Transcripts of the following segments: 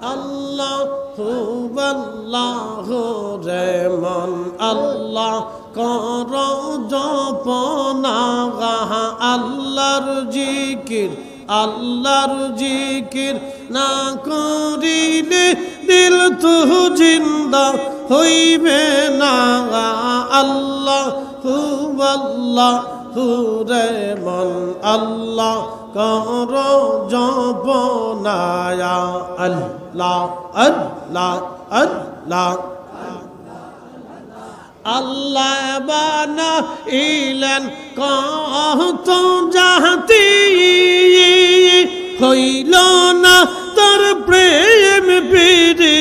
আল্লাহ হুবাল্লাহ রে মন আল্লাহ কর জপনা আল্লাহর জিকির আল্লাহর জিকির না করিলে দিল তু জিন্দা হইবে না। আল্লাহ হুবাল্লাহ হুরে মন আল্লাহ কর জপনায়া, আল্লাহ আল্লাহ বানা ইলেন কত জাহাতি হইল না তোর প্রেম প্রীতি।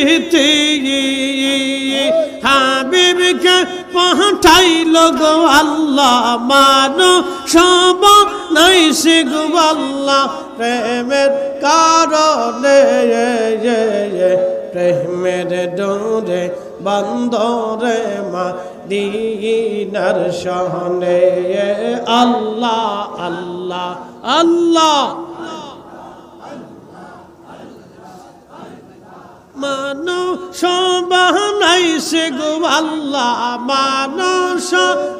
হাবিবকে পাঠাইল গো আল্লাহ, মানো সব নাই আল্লাহ প্রেমের কারণে প্রেমের ডোরে বন্দরে মা দিনার সহনে আল্লাহ আল্লাহ আল্লাহ। মানুষ বাহনাই সে গো আল্লাহ মানুষ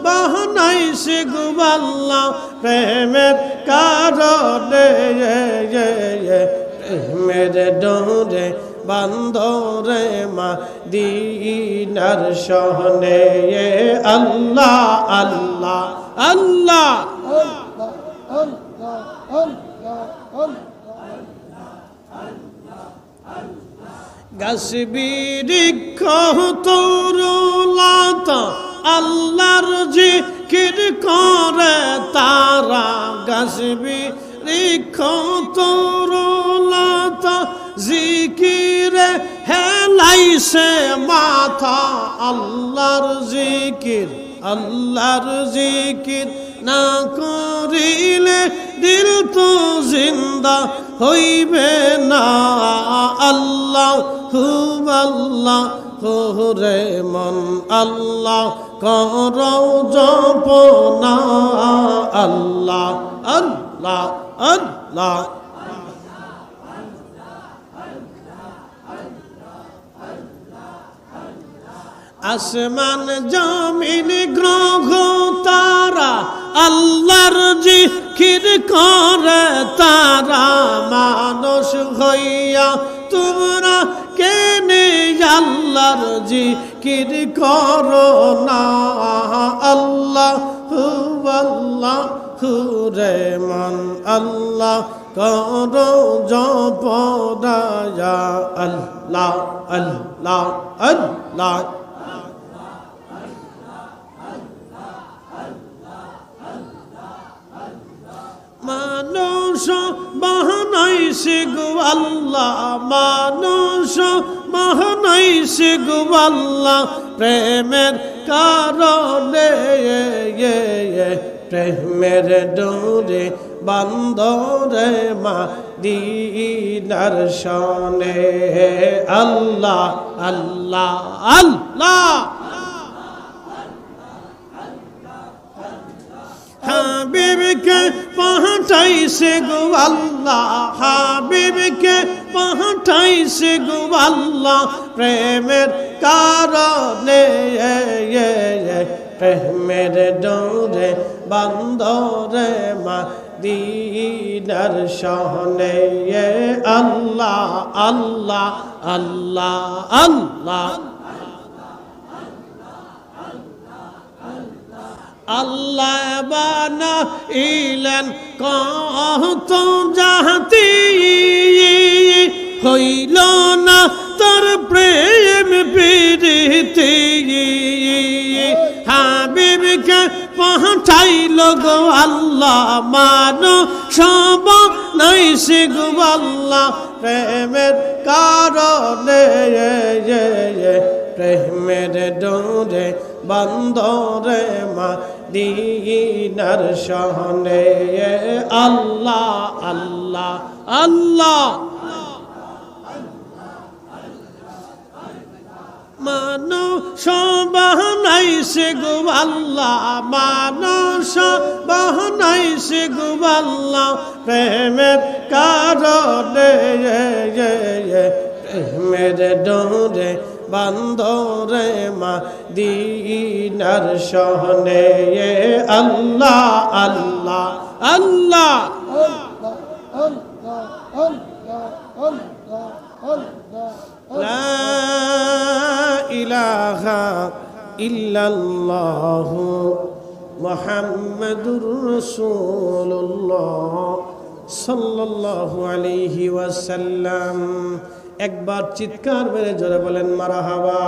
বাহনাই সে গো আল্লাহ প্রেমের কারণে প্রেমের ডোরে বান্দরে মা দিনার সহনে আল্লাহ আল্লাহ আল্লাহ গাছ বৃক্ষ তরুলাত আল্লাহর জিকির করে তারা। গাছ বৃক্ষ তরুলাত জিকিরে হেলাইছে মাথা। আল্লাহর জিকির আল্লাহর জিকির না করিলে দিল তো জিন্দা হইবে না। আল্লাহ রে মন আল্লাহ, কর জপনা আল্লাহ আল্লাহ আল্লাহ। আসমান, জমিন, গ্রহ তারা আল্লাহর জিকির করে, তারা মানুষ হইয়া তোমরা কেনে আল্লাহর জিকির করো না? আল্লাহ আল্লাহ হুরে মন আল্লাহ করো জপদায়া, আল্লাহ আল্লাহ আল্লাহ। মানুষ বাহনাইছে গো আল্লাহ, মানুষ বাহনাইছে গো আল্লাহ, প্রেমের কারণে প্রেমের ডোরে বান্দরে মা দিনার সনে আল্লাহ আল্লাহ আল্লাহ। হাবিবকে পাঠাইছে গো আল্লাহ, হাবিবকে পাঠাইছে গো আল্লাহ। প্রেমের কারণে প্রেমের ডোরে বান্দরে মা দিনার সহনে আল্লাহ আল্লাহ আল্লাহ আল্লাহ। আল্লাহ বানা ইলেন কত জাহাতি হইল না তোর প্রেম প্রীতি। হাবিবকে পাঠাইল গো আল্লাহ, মানো সব নাই সে গো আল্লাহ। প্রেমের কারণে প্রেমের ডোরে বন্দরে মা দিনার সহনে আল্লাহ আল্লাহ আল্লাহ। মানুষ বাহনাইছে গো আল্লাহ, মানুষ বাহনাইছে গো প্রেমের কারণে মেরে ডোরে বান্দরে মা দিনার সহনে আল্লাহ আল্লাহ আল্লাহ। লা ইলাহা ইল্লাল্লাহ মুহাম্মাদুর রাসূলুল্লাহ ওয়াসাল্লাম। একবার চিৎকার মেরে জোরে বলেন, মারাহাবা।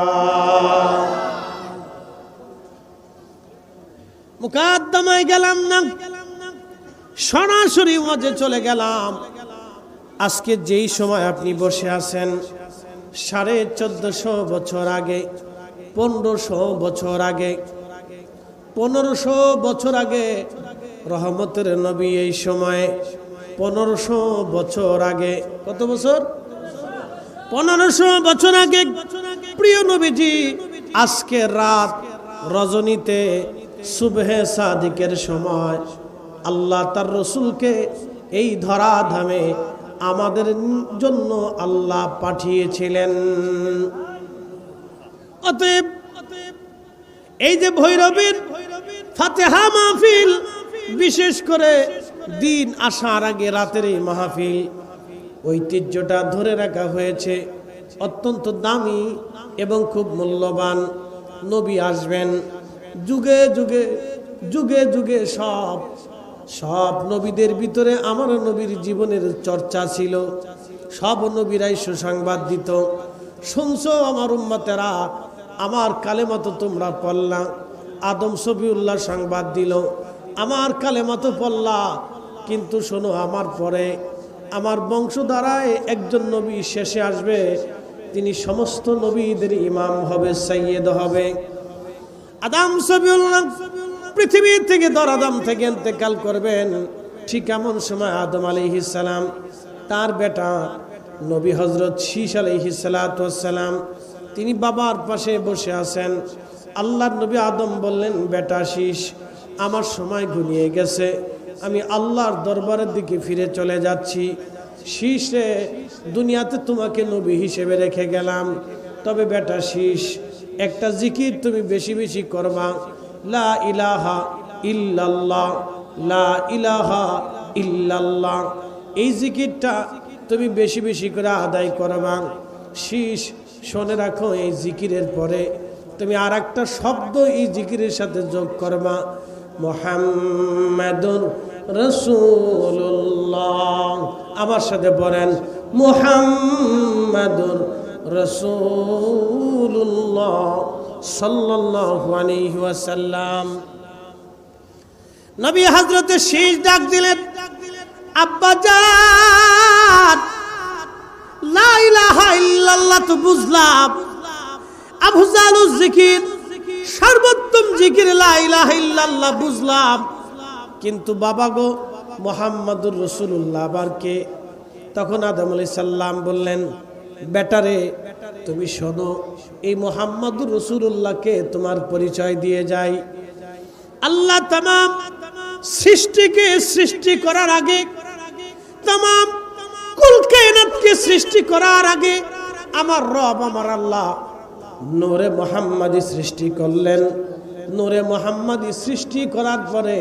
মুকাদ্দমায় গেলাম না, সরাসরি ওয়াজে চলে গেলাম। আজকে যেই সময় আপনি বসে আছেন, সাড়ে চোদ্দশো বছর আগে, পনেরোশো বছর আগে, পনেরোশো বছর আগে, রহমতের নবী এই সময়ে, পনেরোশো বছর আগে, কত বছর? পনেরোশো বছর আগে প্রিয় নবীজি, আজকে রাত রজনীতে সুবহে সাদিকের সময় আল্লাহ তার রসুলকে এই ধরা ধামে আমাদের জন্য আল্লাহ পাঠিয়েছিলেন। অতএব এই যে ভৈরবীর ফাতেহা মাহফিল, বিশেষ করে দিন আসার আগে রাতের এই মাহফিল ঐতিহ্যটা ধরে রাখা হয়েছে। অত্যন্ত দামি এবং খুব মূল্যবান। নবী আসবেন। যুগে যুগে যুগে যুগে সব সব নবীদের ভিতরে আমার নবীর জীবনের চর্চা ছিল। সব নবীরাই সুসংবাদ দিত। শুনছো আমার উম্মতেরা, আমার কালে মতো তোমরা পড়লা। আদম সবিউল্লাহ সংবাদ দিল, আমার কালে মতো পড়লা, কিন্তু শোনো আমার পরে। আমার বংশধারায় একজন নবী শেষে আসবে, তিনি সমস্ত নবীদের ইমাম হবে সৈয়দ হবে। আদাম পৃথিবী থেকে দরাদাম থেকে ইন্তেকাল করবেন, ঠিক এমন সময় আদম আলিহিসাল্লাম তার বেটা নবী হজরত শীষ আলিহিসাল্লাম তিনি বাবার পাশে বসে আছেন। আল্লাহর নবী আদম বললেন, বেটা শীষ আমার সময় ঘুমিয়ে গেছে। আমি আল্লাহর দরবারের দিকে ফিরে চলে যাচ্ছি। শীষে দুনিয়াতে তোমাকে নবী হিসেবে রেখে গেলাম। তবে বেটা শীষ, একটা জিকির তুমি বেশি বেশি করবা। লা ইলাহা ইল্লাল্লাহ, লা ইলাহা ইল্লাল্লাহ। এই জিকিরটা তুমি বেশি বেশি করে আদায় করবা। শীষ, শোনে রাখো, এই জিকিরের পরে তুমি আর একটা শব্দ এই জিকিরের সাথে যোগ করবা। মোহাম্মদুর রসুল্লাহ আমার সাথে বলেন মোহাম্মদুর রসুল্লাহ ওয়াসাল্লাম। নবী হযরতে শেষ ডাক দিলেন, আব্বা জান, লা ইলাহা ইল্লাল্লাহ তো বুঝলাম। আফজালুজ জিকির, সর্বোত্তম জিকির লা বুঝলাম। কিন্তু বাবা গো, মোহাম্মদুর রসুল্লাহ আবারকে তখন আদম আলি সাল্লাম বললেন, বেটারে, তুমি শোনো, এই মোহাম্মদুর রসুল্লাহকে তোমার পরিচয় দিয়ে যাই আল্লাহ তাম সৃষ্টিকে সৃষ্টি করার আগে তাম কুলকায়নাতকে সৃষ্টি করার আগে আমার রব আমার আল্লাহ নূরে মোহাম্মদী সৃষ্টি করলেন। নূরে মোহাম্মদী সৃষ্টি করার পরে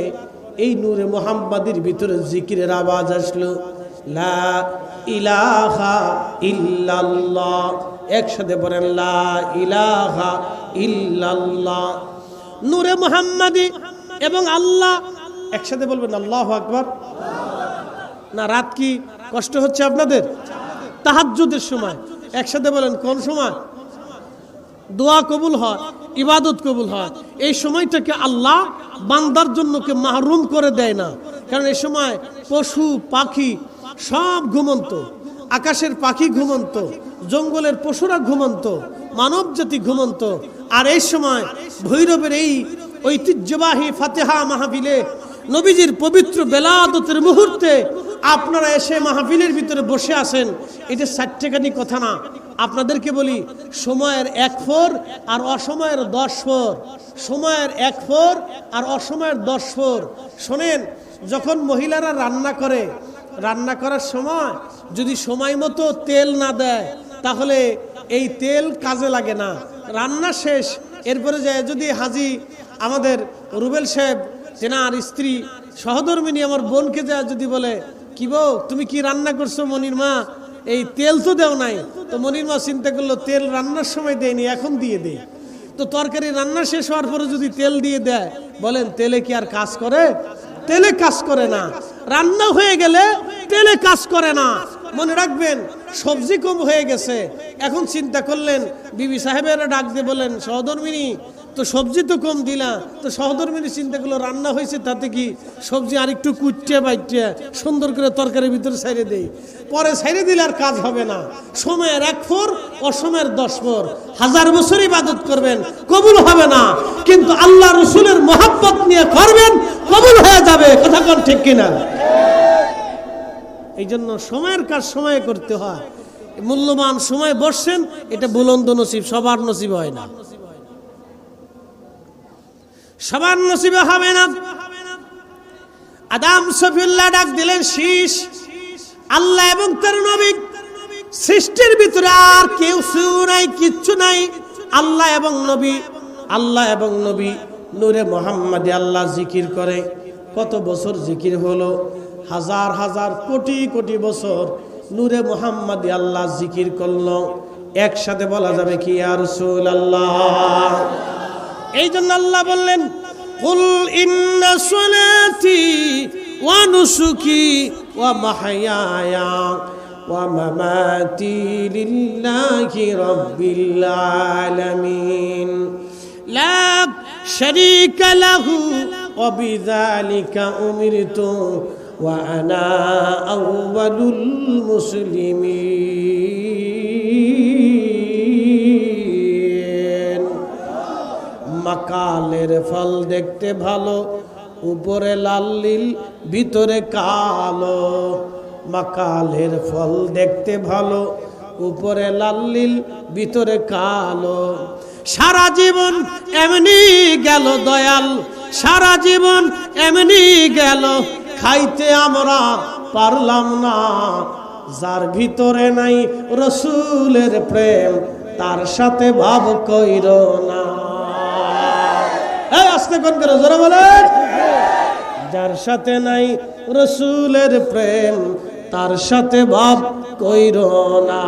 এই নূরে মোহাম্মদীর ভিতরে জিকিরের আওয়াজ আসলো। লা ইলাহা ইল্লাল্লাহ। একসাথে বলেন, লা ইলাহা ইল্লাল্লাহ। নূরে মোহাম্মদী এবং আল্লাহ একসাথে বলবেন, আল্লাহ আকবার। না, রাত কি কষ্ট হচ্ছে আপনাদের? তাহাজ্জুদের সময়। একসাথে বলেন, কোন সময়? দোয়া কবুল হয়, ইবাদত কবুল হয়। এই সময়টাকে আল্লাহ বান্দার জন্য কে মাহরুম করে দেয় না। কারণ এই সময় পশু, পাখি সব ঘুমন্ত। আকাশের পাখি ঘুমন্ত, জঙ্গলের পশুরা ঘুমন্ত মানব জাতি ঘুমন্ত। আর এই সময় ভৈরবের এই ঐতিহ্যবাহী ফাতেহা মাহাবিলে নবীজির পবিত্র বেলাদতের মুহূর্তে আপনারা এসে মাহফিলের ভিতরে বসে আছেন। এটা সাতটেখানি কথা না। আপনাদেরকে বলি, সময়ের এক ফোর আর অসময়ের দশ ফোর। সময়ের এক ফোর আর অসময়ের দশ ফোর। শোনেন, যখন মহিলারা রান্না করে, রান্না করার সময় যদি সময় মতো তেল না দেয়, তাহলে এই তেল কাজে লাগে না। রান্না শেষ, এরপরে যায় যদি হাজি আমাদের রুবেল সাহেব, তেনার স্ত্রী, সহধর্মিনী আমার বোনকে যা যদি বলে, কি বউ, তুমি কি রান্না করছ মনির মা? এই তেল তো দেও নাই। তো মনির মা চিন্তা করল, তেল রান্নার সময় দেয়নি, এখন দিয়ে দেয় তো তরকারি রান্না শেষ হওয়ার পরে যদি তেল দিয়ে দেয়, বলেন, তেলে কি আর কাজ করে? তেলে কাজ করে না। রান্না হয়ে গেলে তেলে কাজ করে না। মনে রাখবেন, সবজি কম হয়ে গেছে। এখন চিন্তা করলেন, বিবি সাহেবেরা ডাক দিয়ে বলেন সহধর্মিনী, তো সবজি তো কম দিলা। তো সহধর্মিনী চিন্তা করল রান্না হয়েছে, তাতে কি সবজি আরেকটু কুটতে বাইটে সুন্দর করে তরকারির ভিতরে সাইরে দেই। পরে সাইরে দিলে আর কাজ হবে না। সময়ের এক ফোর অসময়ের দশ ফোর হাজার বছর ইবাদত করবেন, কবুল হবে না। কিন্তু আল্লাহ রসুলের মোহাব্বত নিয়ে করবেন, কবুল হয়ে যাবে। কথা কোন ঠিক কিনা? এই জন্য সময়ের কাজ সময়ে করতে হয়। মূল্যবান সময় বসছেন, এটা বুলন্দ নসিব, সবার নসিব হয় না। সবার নসিবে হবে না। আদাম সফিউল্লাহ ডাক দিলেন, শীষ, আল্লাহ এবং তার নবী, সৃষ্টির ভিতরে আর কেউ নাই, কিচ্ছু নাই। আল্লাহ এবং নবী, আল্লাহ এবং নবী, নূরে মোহাম্মদে আল্লাহ জিকির করে। কত বছর জিকির হলো? হাজার হাজার কোটি কোটি বছর নূরে মোহাম্মদ আল্লাহ জিকির করল। একসাথে বলা যাবে কি আর আল্লাহ এই জন্য আল্লাহ বললেন, কুল ইন্না সলাতি ওয়া নুসুকি ওয়া মাহয়ায়া ওয়া মামাতি লিল্লাহি রাব্বিল আলামিন। লা শারীকা লাহু ওয়া বিযালিকা উমিরতু আনা আউয়ালুল মুসলিমিন মাকালের ফল দেখতে ভালো, উপরে লাল নীল, ভিতরে কালো। মাকালের ফল দেখতে ভালো, উপরে লাল নীল, ভিতরে কালো। সারা জীবন এমনি গেল দয়াল, সারা জীবন এমনি গেল। খাইতে আমরা পারলাম না। যার ভিতরে নাই রসুলের প্রেম, তার সাথে ভাব কইর না। এই কোন করে, জোরে বলেন। যার সাথে নাই রসুলের প্রেম, তার সাথে ভাব কইর না।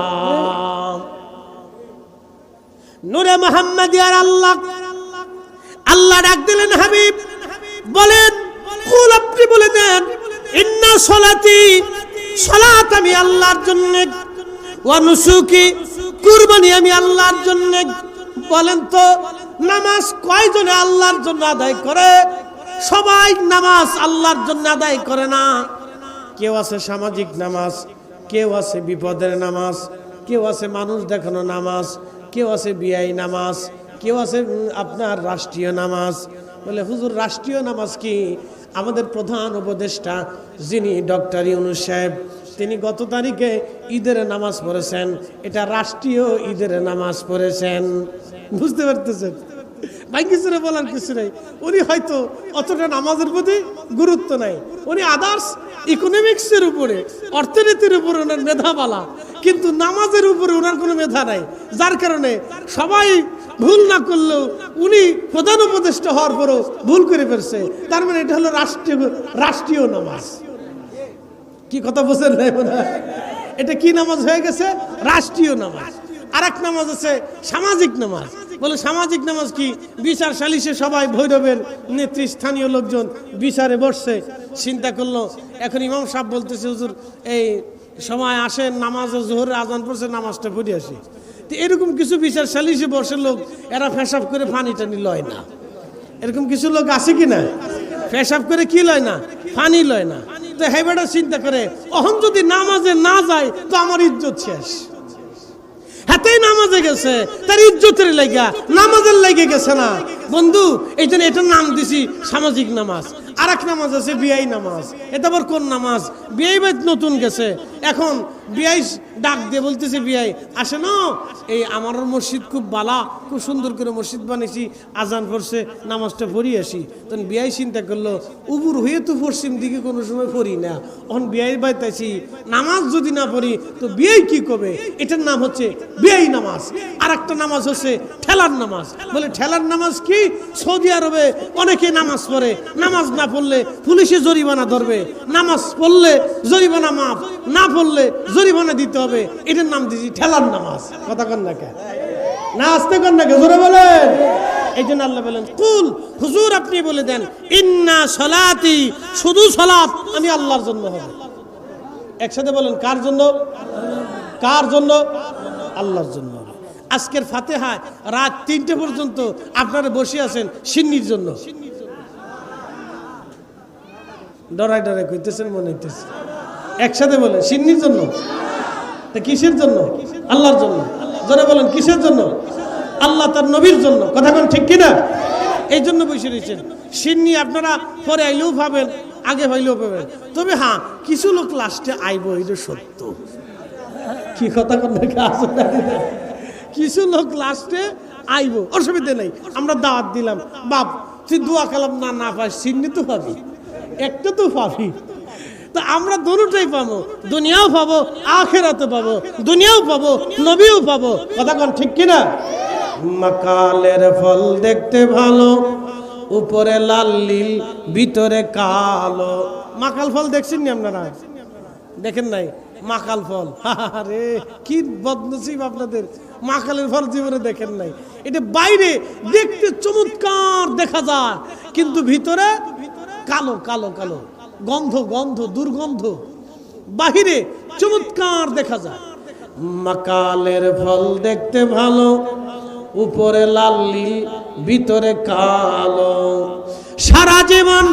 নূরে মোহাম্মদ আর আল্লাহ। আল্লাহ ডাক দিলেন হাবিব, বলেন কুল আপনি বলে দেন, ইন্না সলাতি, সলাত আমি আল্লাহর জন্য ওয়ানুসুকি কুরবানি আমি আল্লাহর জন্য। বলেন তো, নামাজ কয়জনে আল্লাহর জন্য আদায় করে? সবাই নামাজ আল্লাহর জন্য আদায় করে না। কেউ আছে সামাজিক নামাজ, কেউ আছে বিপদের নামাজ, কেউ আছে মানুষ দেখানো নামাজ, কেউ আছে বিআই নামাজ, কেউ আছে আপনার রাষ্ট্রীয় নামাজ। বলে, হুজুর, রাষ্ট্রীয় নামাজ কি? আমাদের প্রধান উপদেষ্টা যিনি ডক্টর ইউনুস সাহেব, তিনি গত তারিখে ঈদের নামাজ পড়েছেন। এটা রাষ্ট্রীয় ঈদের নামাজ পড়েছেন। বুঝতে পারতেছেন? ভাই, কিছু বলার, কিছু নাই। উনি হয়তো অতটা নামাজের প্রতি গুরুত্ব নাই। উনি আদার্স ইকোনমিক্সের উপরে, অর্থনীতির উপরে ওনার মেধা বালা কিন্তু নামাজের উপরে ওনার কোনো মেধা নাই। যার কারণে সবাই ভুল না করলেও উনি প্রধান উপদেষ্টা হওয়ার পরও ভুল করে ফেলছে। তার মানে এটা হলো রাষ্ট্রীয় রাষ্ট্রীয় নামাজ। কি কথা মনে এটা কি নামাজ হয়ে গেছে? রাষ্ট্রীয় নামাজ। আর এক নামাজ আছে সামাজিক নামাজ। বলে সামাজিক নামাজ কি? বিচার সালিশে সবাই ভৈরবের নেতৃস্থানীয় লোকজন বিচারে বসছে। চিন্তা করল, এখন ইমাম সাহেব বলতেছে, হুজুর, এই সময় আসেন, নামাজ জোহরের আজান পড়ছে, নামাজটা পড়ে আসি। এরকম কিছু বিচার সালিশে বসে লোক, এরা ফেসাব করে পানি টানি লয় না। এরকম কিছু লোক আছে কি না? পেশাব করে কি লয় না? পানি লয় না। তো হেবেটা চিন্তা করে, অহন যদি নামাজে না যায়, তো আমার ইজ্জত শেষ। হাতেই নামাজে গেছে, তার ইজ্জতের লাইগা, নামাজের লাইগে গেছে না। বন্ধু, এই জন্য এটার নাম দিছি সামাজিক নামাজ। আর এক নামাজ আছে বিআই নামাজ। এটা আবার কোন নামাজ? বিআই নতুন গেছে। এখন বিয়াই ডাক দিয়ে বলতেছে বিয়াই আসে না? এই আমার মসজিদ খুব বালা, খুব সুন্দর করে মসজিদ বানিয়েছি আজান পড়ছে, নামাজটা পড়ি আসি। তখন বিয়াই চিন্তা করল, উবুর হয়ে তো পশ্চিম দিকে কোনো সময় পড়ি না। এখন বিয়াই বাইতাছি নামাজ যদি না পড়ি, তো বিয়াই কি করবে? এটার নাম হচ্ছে বিয়াই নামাজ। আর একটা নামাজ হচ্ছে ঠেলার নামাজ। বলে, ঠেলার নামাজ কি? সৌদি আরবে অনেকে নামাজ পড়ে। নামাজ না পড়লে পুলিশে জরিমানা ধরবে। নামাজ পড়লে জরিমানা মাফ, না পড়লে জরিমানা দিতে হবে। এটার নাম দিয়েছি ঠেলার নামাজ। কথা কন না আসতে কন না কে জোরে বলেন। এই জন্য আল্লাহ বলেন, কুল, হুজুর আপনি বলে দেন, ইন্না সলাতি, শুধু সলাত আমি আল্লাহর জন্য হবে। একসাথে বলেন, কার জন্য? কার জন্য? আল্লাহর জন্য। আজকের ফাতেহায় রাত তিনটে পর্যন্ত আপনারা বসে আছেন, সিন্নির জন্য। ডরাই ডরাই কইতেছেন, মনে হইতেছে। একসাথে বলে, সিন্নির জন্য? তা কিসের জন্য? আল্লাহর জন্য। যারা বলেন, কিসের জন্য? আল্লাহ তার নবীর জন্য। কথা কোন ঠিক কিনা? এই জন্য বসে রয়েছেন। সিন্নি আপনারা পরে আইলেও পাবেন আগে পাইলেও পাবেন তবে হ্যাঁ কিছু লোক লাস্টে আইব এটা সত্য। কি কথা কিছু লোক লাস্টে আইব, অসুবিধা নেই। আমরা দাওয়াত দিলাম, বাপ, তুই দোয়া কালাম না না পাস, সিন্নি তো পাবি একটা তো পাবি তো আমরা দুটাই পাবো দুনিয়াও পাবো আখেরাতে পাবো দুনিয়াও পাবো নবীও পাবো। কথা কোন ঠিক কিনা? মাকালের ফল দেখতে ভালো উপরে লাল লীল ভিতরে কালো। মাকাল ফল দেখছেন নি আপনারা? দেখেন নাই? মাকাল ফল। আরে কি বদনসিব আপনাদের। মাকালের ফল জীবনে দেখেন নাই। এটা বাইরে দেখতে চমৎকার দেখা যায় কিন্তু ভিতরে কালো কালো কালো। গন্ধ গন্ধ দুর্গন্ধ। বাহিরে চমৎকার দেখা যায়। মাকালের ফল দেখতে ভালো উপরে লাল নীল ভিতরে কালো। সারা জীবন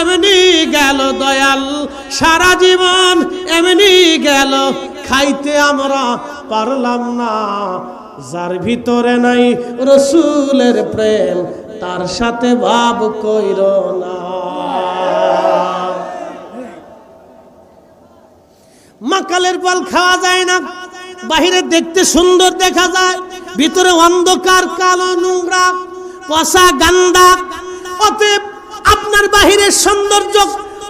এমনি গেল দয়াল সারা জীবন এমনি গেল। খাইতে আমরা পারলাম না যার ভিতরে নাই রসুলের প্রেম তার সাথে ভাব কইর না। মাকালের ফল খাওয়া যায় না। বাহিরে দেখতে সুন্দর দেখা যায়, ভিতরে অন্ধকার, কালো নোংরা পচা গান্দা। অতএব আপনার বাহিরের সৌন্দর্য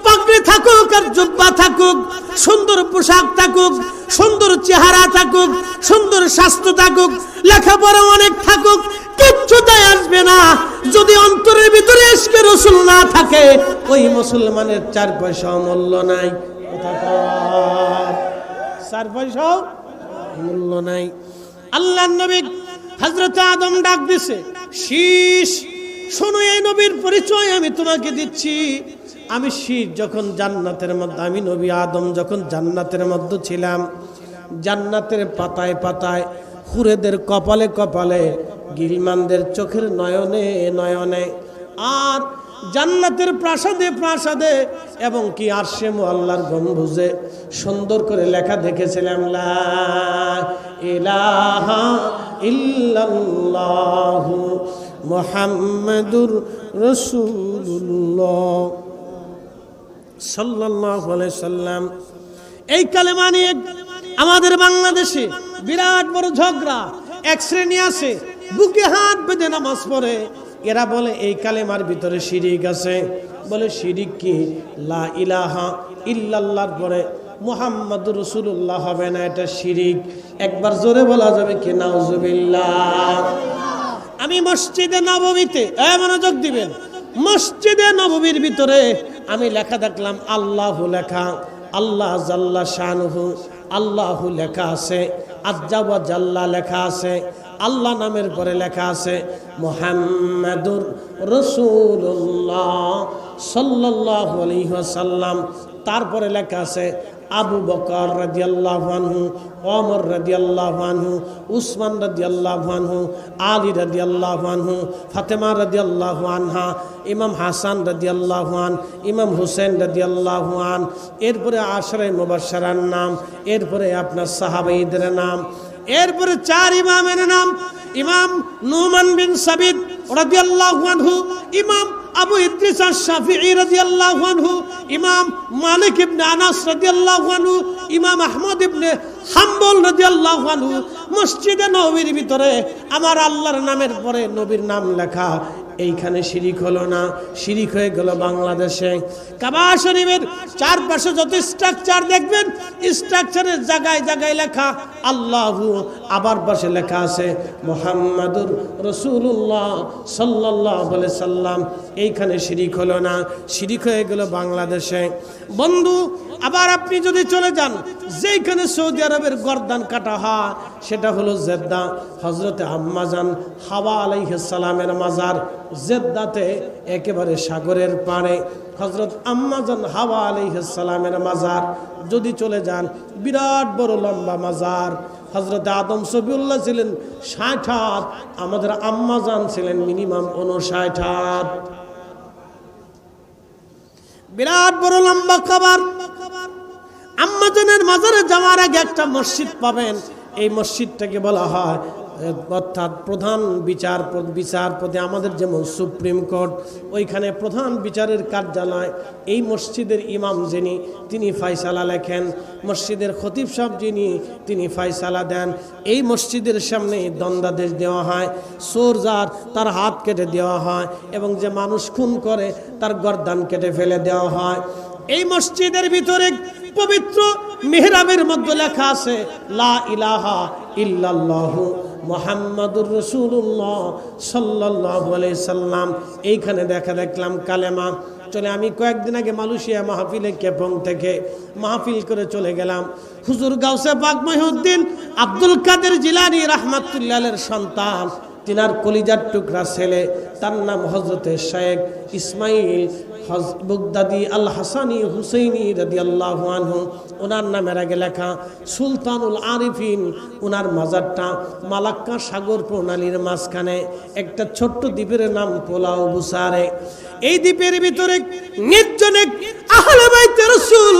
পাগড়ি থাকুক আর জুব্বা থাকুক, সুন্দর পোশাক থাকুক, সুন্দর চেহারা থাকুক, সুন্দর স্বাস্থ্য থাকুক, লেখাপড়া অনেক থাকুক, কিচ্ছু দেয় আসবে না। যদি অন্তরের ভিতরে এসকে রসুল না থাকে, ওই মুসলমানের চার পয়সা মূল্য নাই। কোথাকার চার পয়সাও মূল্য নাই। আল্লাহ নবী হজরত আদম ডাক দিছে, শীষ, শোনো এই নবীর পরিচয় আমি তোমাকে দিচ্ছি। আমি শীষ যখন জান্নাতের মধ্যে, আমি নবী আদম যখন জান্নাতের মধ্যে ছিলাম, জান্নাতের পাতায় পাতায় হুরেদের কপালে কপালে গিলমানদের চোখের নয়নে নয়নে আর জান্নাতের প্রাসাদে প্রাসাদে এবং কি আরশে আল্লাহর গম্বুজে সুন্দর করে লেখা দেখেছিলাম ইলাহা ইল্লাল্লাহু মুহাম্মাদুর রাসূলুল্লাহ সাল্লাল্লাহু আলাইহি সাল্লাম। এই কালেমা নিয়ে আমাদের বাংলাদেশে বিরাট বড় ঝগড়া, এক শ্রেণি আছে, বুকে হাত বেঁধে নামাজ পড়ে। এরা বলে, এই কালেমার ভিতরে শিরিক আছে। বলে, শিরিক কি? লা ইলাহা ইল্লাল্লাহর পরে মুহাম্মদ রসুল্লাহ হবে না, এটা শিরিক। একবার জোরে বলা যাবে কি? নাউজুবিল্লাহ। আমি মসজিদে নবমীতে মনোযোগ দিবেন, মসজিদে নবমীর ভিতরে আমি লেখা দেখলাম, আল্লাহ লেখা, আল্লাহ জাল্লা শানহু, আল্লাহ লেখা আছে আজ্জাবা জাল্লা লেখা আছে। আল্লাহ নামের পরে লেখা আছে, মোহাম্মদুর রসুল্লাহ সাল্লাহ আলহিহাসাল্লাম তারপরে লেখা আছে, আবু বকর ওমর রাদিয়াল্লাহু আনহু, উসমান রাদিয়াল্লাহু আনহু, আলী রাদিয়াল্লাহু আনহু, ফাতেমা রাদিয়াল্লাহু আনহা, ইমাম হাসান রাদিয়াল্লাহু আন, ইমাম হুসেন রাদিয়াল্লাহু আন। এরপরে আশরাই মুবাশশারার নাম, এরপরে আপনার সাহাবাঈদের নাম এরপরে চার ইমামের নাম, ইমাম নুমান বিন সাবিদ রাদিয়াল্লাহু আনহু, ইমাম আবু ইদ্রিস আশ-শাফিঈ রাদিয়াল্লাহু আনহু, ইমাম মালিক ইবনে আনাস রাদিয়াল্লাহু আনহু, ইমাম আহমদ ইবনে হাম্বল রাদিয়াল্লাহু আনহু। মসজিদে নববীর ভিতরে আমার আল্লাহর নামের পরে নবীর নাম লেখা। এইখানে শিরিক হলো না। শিরিক হয়ে গেল বাংলাদেশে। কাবা শরীফের চারপাশে যত স্ট্রাকচার দেখবেন স্ট্রাকচারের জায়গায় জায়গায় লেখা আল্লাহ, আবার পাশে লেখা আছে মোহাম্মদুর রসুল্লাহ সাল্লাহ বলে সাল্লাম। এইখানে শিরিক হলো না। শিরিক হয়ে গেল বাংলাদেশে। বন্ধু, আবার আপনি যদি চলে যান যেখানে সৌদি আরবের গর্দান কাটা হয় সেটা হলো জেদ্দা হজরতে আম্মাজান হাওয়া আলাইসালামের মাজার। জেদ্দাতে একেবারে সাগরের পাড়ে হজরত আম্মাজান হাওয়া আলাইসালামের মাজার। যদি চলে যান, বিরাট বড় লম্বা মাজার। হজরত আদম সবিউল্লাহ ছিলেন ষাট হাত, আমাদের আম্মাজান ছিলেন মিনিমাম উনষাট হাত। বিরাট বড় লম্বা খাবার। আম্মাজানের মাজারে যাওয়ার আগে একটা মসজিদ পাবেন। এই মসজিদটাকে বলা হয়, অর্থাৎ প্রধান বিচার, বিচারপতি আমাদের যেমন সুপ্রিম কোর্ট, ওইখানে প্রধান বিচারের কার্যালয়, এই মসজিদের ইমাম যিনি, তিনি ফাইসালা লেখেন। মসজিদের খতিব সাহেব যিনি, তিনি ফাইসালা দেন। এই মসজিদের সামনে দণ্ডাদেশ দেওয়া হয় সোর যার তার হাত কেটে দেওয়া হয় এবং যে মানুষ খুন করে তার গর্দান কেটে ফেলে দেওয়া হয়। এই মসজিদের ভিতরে পবিত্র মেহরাবের মধ্যে লেখা আছে, লা ইলাহা ইল্লাল্লাহু মোহাম্মদুর রসুল্লাহ সাল্লাহ সাল্লাম। এইখানে দেখা দেখলাম কালেমা। চলে, আমি কয়েকদিন আগে মালয়েশিয়া মাহফিলে কেপং থেকে মাহফিল করে চলে গেলাম। হুজুর গাউসে পাক মহিউদ্দিন আব্দুল কাদের জিলানি রহমাতুল্লাহের সন্তান। তিনার কলিজার টুকরা ছেলে, তার নাম হজরতে শেখ ইসমাইল হজ, বুগদাদি আল হাসানি হুসৈনি রদি আল্লাহ আনহু। ওনার নামের আগে লেখা, সুলতানুল আরিফিন। ওনার মাজারটা মালাক্কা সাগর প্রণালীর মাঝখানে। একটা ছোট্ট দ্বীপের নাম পোলাও বুসারে। এই দ্বীপের ভিতরে নির্জনে আহলে বাইতে রসুল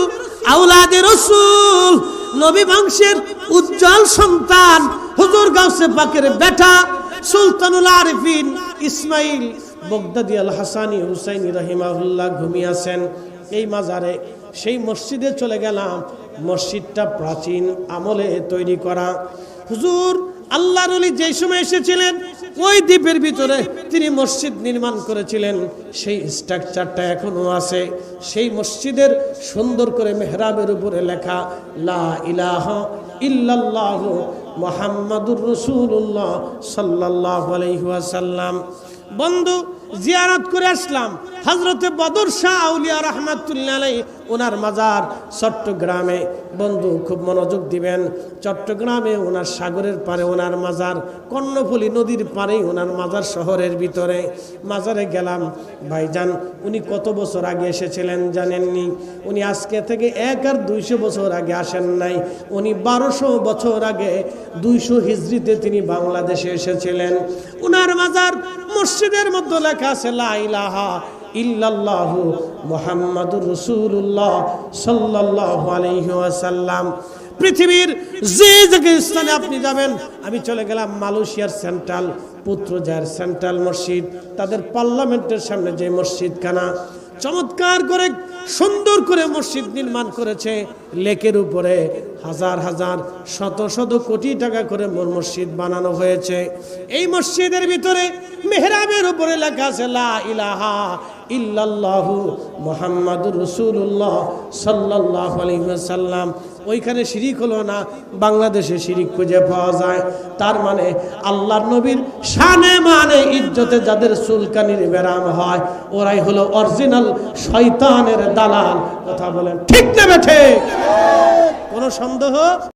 আউলাদে রসুল, নবী বংশের উজ্জ্বল সন্তান, হুজুর গাউসে পাকের বেটা সুলতানুল আরিফিন ইসমাইল বগদাদি আল হাসানি হুসাইন রহিমাহুল্লাহ ঘুমিয়েছেন। এই মাজারে সেই মসজিদে চলে গেলাম। মসজিদটা প্রাচীন আমলে তৈরি করা। হুজুর, আল্লাহর অলি যেই সময় এসেছিলেন, ওই দ্বীপের ভিতরে তিনি মসজিদ নির্মাণ করেছিলেন। সেই স্ট্রাকচারটা এখনও আছে। সেই মসজিদের সুন্দর করে মেহরাবের উপরে লেখা, লা ইলাহ ইল্লাল্লাহ মোহাম্মদুর রসুল্লাহ সাল্লাহ আলহিহাসাল্লাম বন্ধু জিয়ারত করে আসলাম। হজরতে বদর শাহ আউলিয়া রহমাতুল্লাহ ওনার মাজার চট্টগ্রামে। বন্ধু, খুব মনোযোগ দিবেন। চট্টগ্রামে ওনার সাগরের পারে ওনার মাজার, কর্ণফুলী নদীর পারেই ওনার মাজার শহরের ভিতরে। মাজারে গেলাম। ভাইজান, উনি কত বছর আগে এসেছিলেন জানেননি? উনি আজকে থেকে এক আর দুইশো বছর আগে আসেন নাই। উনি বারোশো বছর আগে দুইশো হিজড়িতে তিনি বাংলাদেশে এসেছিলেন। ওনার মাজার মসজিদের মধ্যে লেখা আছে, লা ইলাহা ইল্লাল্লাহু মোহাম্মদুর রসুল্লাহ সাল্লাহ আলহিহাসাল্লাম পৃথিবীর যে জায়গায় স্থানে আপনি যাবেন, আমি চলে গেলাম মালয়েশিয়ার সেন্ট্রাল পুত্রজার সেন্ট্রাল মসজিদ, তাদের পার্লামেন্টের সামনে যে মসজিদ মসজিদখানা। চমৎকার করে, সুন্দর করে মসজিদ নির্মাণ করেছে, লেকের উপরে হাজার হাজার, শত শত কোটি টাকা করে মসজিদ বানানো হয়েছে। এই মসজিদের ভিতরে মেহরাবের উপরে লেখা আছে, লা ইলাহা ইল্লাল্লাহু মোহাম্মদুর রসুল্লাহ সাল্লাহ আলহিহাসাল্লাম ওইখানে শিরিক হলো না, বাংলাদেশে শিরিক খুঁজে পাওয়া যায়। তার মানে আল্লাহর নবীর শানে মানে ইজ্জতে যাদের চুলকানির ব্যারাম হয়, ওরাই হলো অরিজিনাল শয়তানের দালাল। কথা বলেন ঠিক নেবে ঠিক? কোনো সন্দেহ?